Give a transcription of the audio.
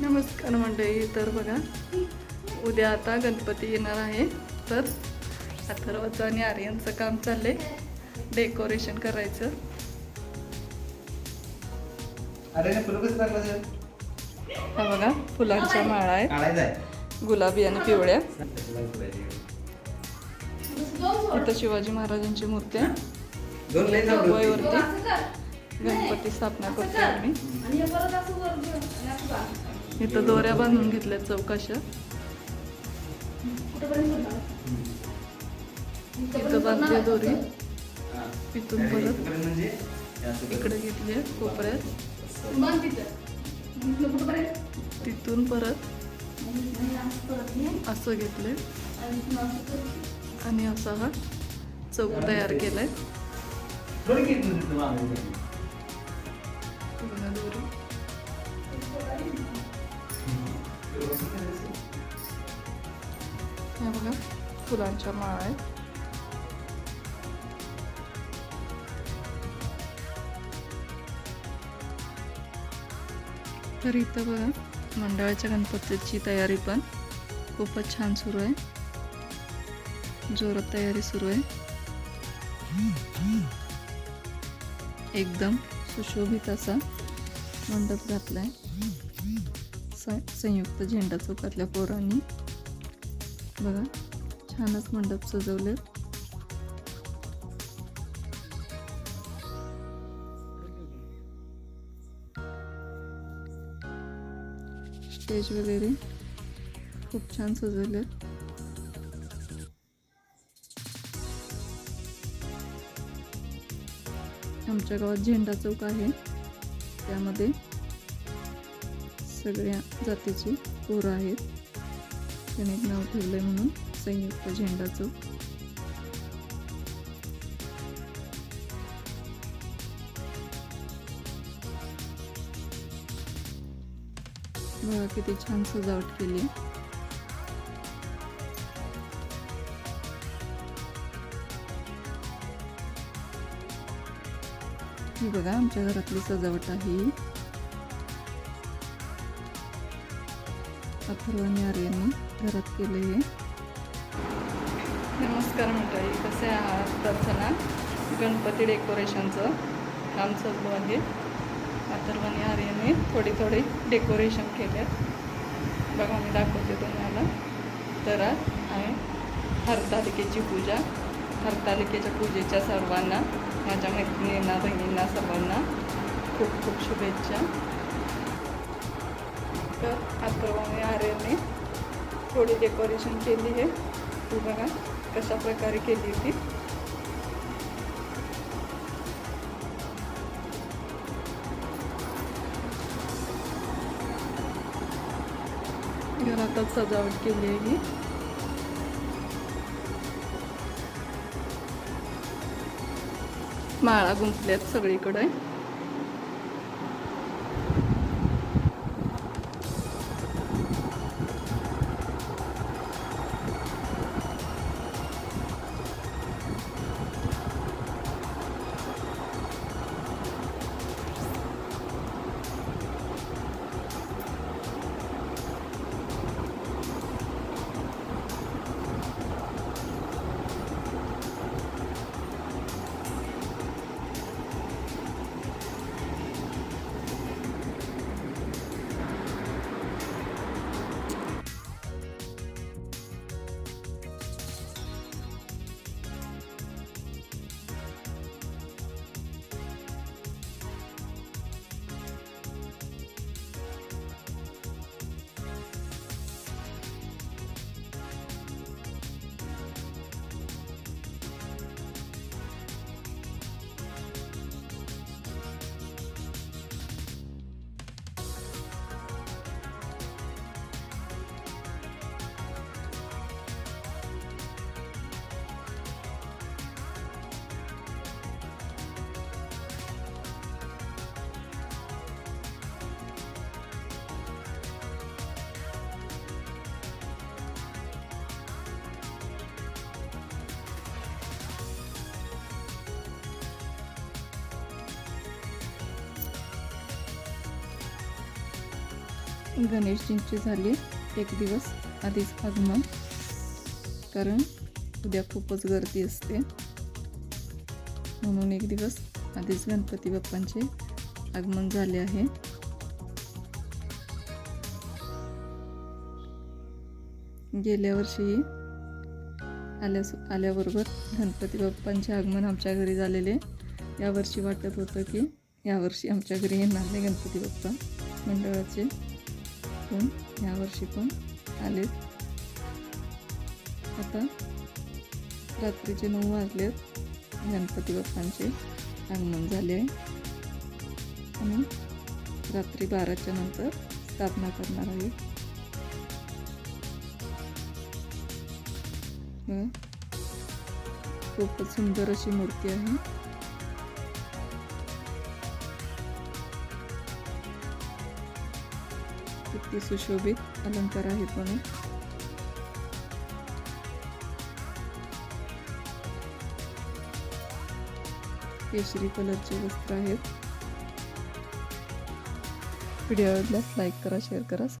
नमस्कार मंडळी तर बघा उद्या आता गणपती येणार आहे. तर अथर्वाचं आणि आर्यनचं काम चाललंय डेकोरेशन करायचं? हा बघा फुलांच्या माळा आहेत. गुलाबी आणि पिवळ्या. इथं शिवाजी महाराजांची मूर्ती आहे. गणपती स्थापना करतो आम्ही. इथं दोऱ्या बांधून घेतल्यात चौकाशा. इथं बांधली दोरी. इथून परत. इकडे घेतली कोपऱ्यात. तिथून परत असं घेतलंय. आणि असा हा चौक तयार केलाय. दोरी. बघा फुलांच्या माळा आहेत तर इथं बघा मंडळाच्या गणपतीची तयारी पण खूपच छान सुरू आहे. जोरात तयारी सुरू आहे. एकदम सुशोभित असा मंडप घातलाय. स- संयुक्त झेंडा चौकातल्या पोरांनी. बघा छानच मंडप सजवले स्टेज वगैरे खूप छान सजवले आमच्या गावात झेंडा चौक आहे त्यामध्ये सगळ्या जातीची पोरं आहेत. त्याने एक नाव ठेवलंय म्हणून संयुक्त झेंडा बघा किती छान सजावट केली. ही बघा आमच्या घरातली सजावट आहे. अथर्व आणि आर्यांनी घरात केले हे. नमस्कार मंडळी कसे आहात? प्रार्थना गणपती डेकोरेशनचं. काम चालू आहे अथर्व आणि थोडी थोडी डेकोरेशन केले बघा मी दाखवते तुम्हाला. तर आज आहे हरतालिकेची पूजा. हरतालिकेच्या पूजेच्या सर्वांना माझ्या मैत्रिणींना बहिणींना सर्वांना खूप खूप शुभेच्छा. तर अथर्वाने आर्यने थोडी डेकोरेशन केली आहे. ती बघा कशा प्रकारे केली होती. घरातच सजावट केली आहे ही. माळा गुंतल्यात सगळीकडे. गणेशजींची झाली एक दिवस आधीच आगमन कारण उद्या खूपच गर्दी असते. म्हणून एक दिवस आधीच गणपती बाप्पांचे आगमन झाले आहे. गेल्या वर्षी आल्या आल्याबरोबर गणपती बाप्पांचे आगमन आमच्या घरी झालेले. यावर्षी वाटत होतं की यावर्षी आमच्या घरी येणार नाही गणपती बाप्पा मंडळाचे. पण ह्यावर्षी पण आले आता रात्रीचे नऊ वाजलेत. गणपती बाप्पांचे आगमन झाले आहे. आणि रात्री बाराच्या नंतर स्थापना करणार आहे. खूपच सुंदर अशी मूर्ती आहे. किती सुशोभित अलंकार आहेत म्हणून. केशरी कलरचे वस्त्र आहेत. व्हिडिओ आवडल्यास लाईक करा शेअर करा